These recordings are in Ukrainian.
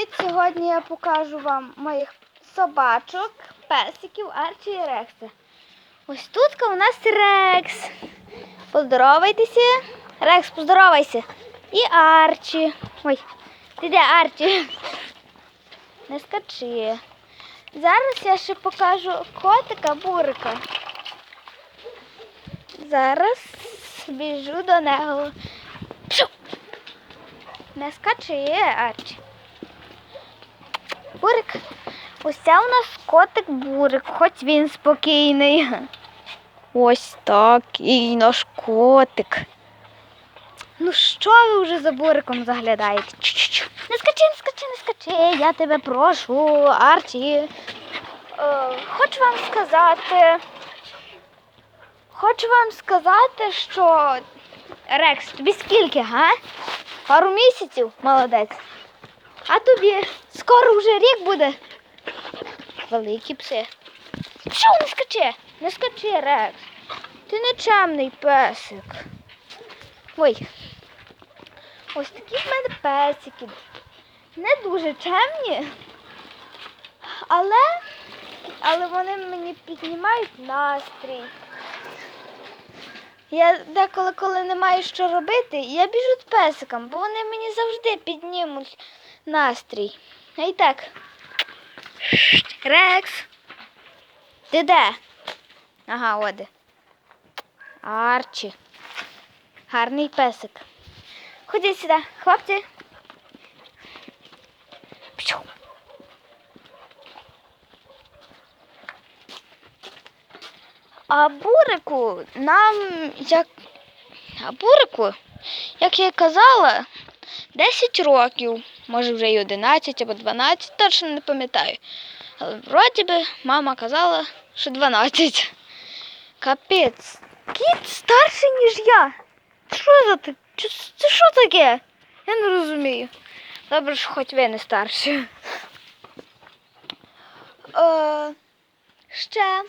привіт! Сьогодні я покажу вам моїх собачок, песиків Арчі і Рекса. Ось тут у нас Рекс. Поздоровайтеся. Рекс, поздоровайся. І Арчі. Ой, ти де Арчі? Не скачи. Зараз я ще покажу котика бурика. Зараз біжу до нього. Не скачи, Арчі. Бурик. Ось це у нас котик бурик, хоч він спокійний. Ось такий наш котик. Ну що ви вже за буриком заглядаєте? Чу-чу-чу. Не скачи, не скачи, не скачи, я тебе прошу, Арчі. Е, хочу вам сказати. Хочу вам сказати, що Рекс, тобі скільки, га? Пару місяців, молодець. А тобі скоро вже рік буде. Великі пси. Що не скачи? Не скачи, Рекс. Ти нечемний песик. Ой. Ось такі в мене песики. Не дуже чемні, але, але вони мені піднімають настрій. Я деколи, коли не маю що робити, я біжу з песиком, бо вони мені завжди піднімуть настрій. А й так. Рекс. Ти де? Ага, оде. Арчі. Гарний песик. Ходіть сюди, хлопці. А бурику нам як. А бурику, як я казала, 10 років, може вже й 11 або 12, точно не пам'ятаю. Але вроді би мама казала, що 12. Капець. Кіт старший, ніж я. Що за ти? Це що таке? Я не розумію. Добре, що хоч ви не старші. Е, ще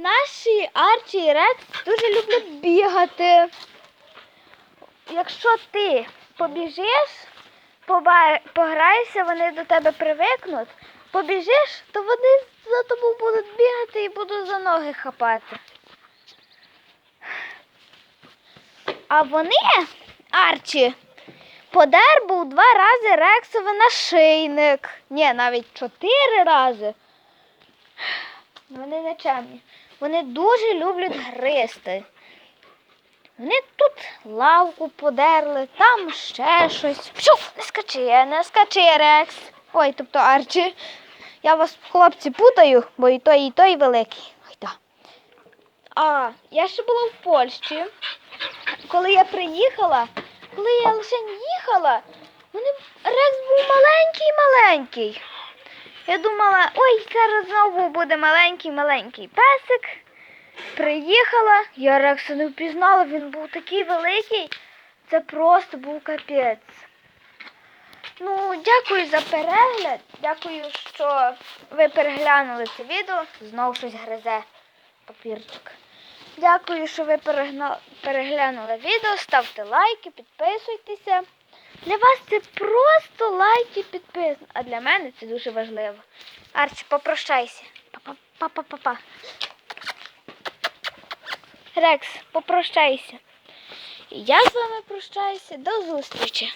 наші Арчі і Рекс дуже люблять бігати. Якщо ти побіжиш, пограєшся, вони до тебе привикнуть, побіжиш, то вони за тобою будуть бігати і будуть за ноги хапати. А вони, Арчі, подер був два рази Рексовий нашийник. Ні, навіть чотири рази. Вони нечемні. Вони дуже люблять гристи. Вони тут лавку подерли, там ще щось. Пшу, не скачи, не скачи, Рекс. Ой, тобто Арчі. Я вас, хлопці, путаю, бо і той, і той великий. Ой, да. А, я ще була в Польщі. Коли я приїхала, коли я лише їхала, вони... Рекс був маленький-маленький. Я думала, ой, зараз знову буде маленький-маленький песик. Приїхала, я Рекса не впізнала, він був такий великий. Це просто був капець. Ну, дякую за перегляд. Дякую, що ви переглянули це відео. Знов щось гризе папірчик. Дякую, що ви переглянули відео. Ставте лайки, підписуйтеся. Для вас це просто лайки, підпис. А для мене це дуже важливо. Арчі, попрощайся. Па-па-па-па-па. Рекс, попрощайся. Я з вами прощаюся. До зустрічі.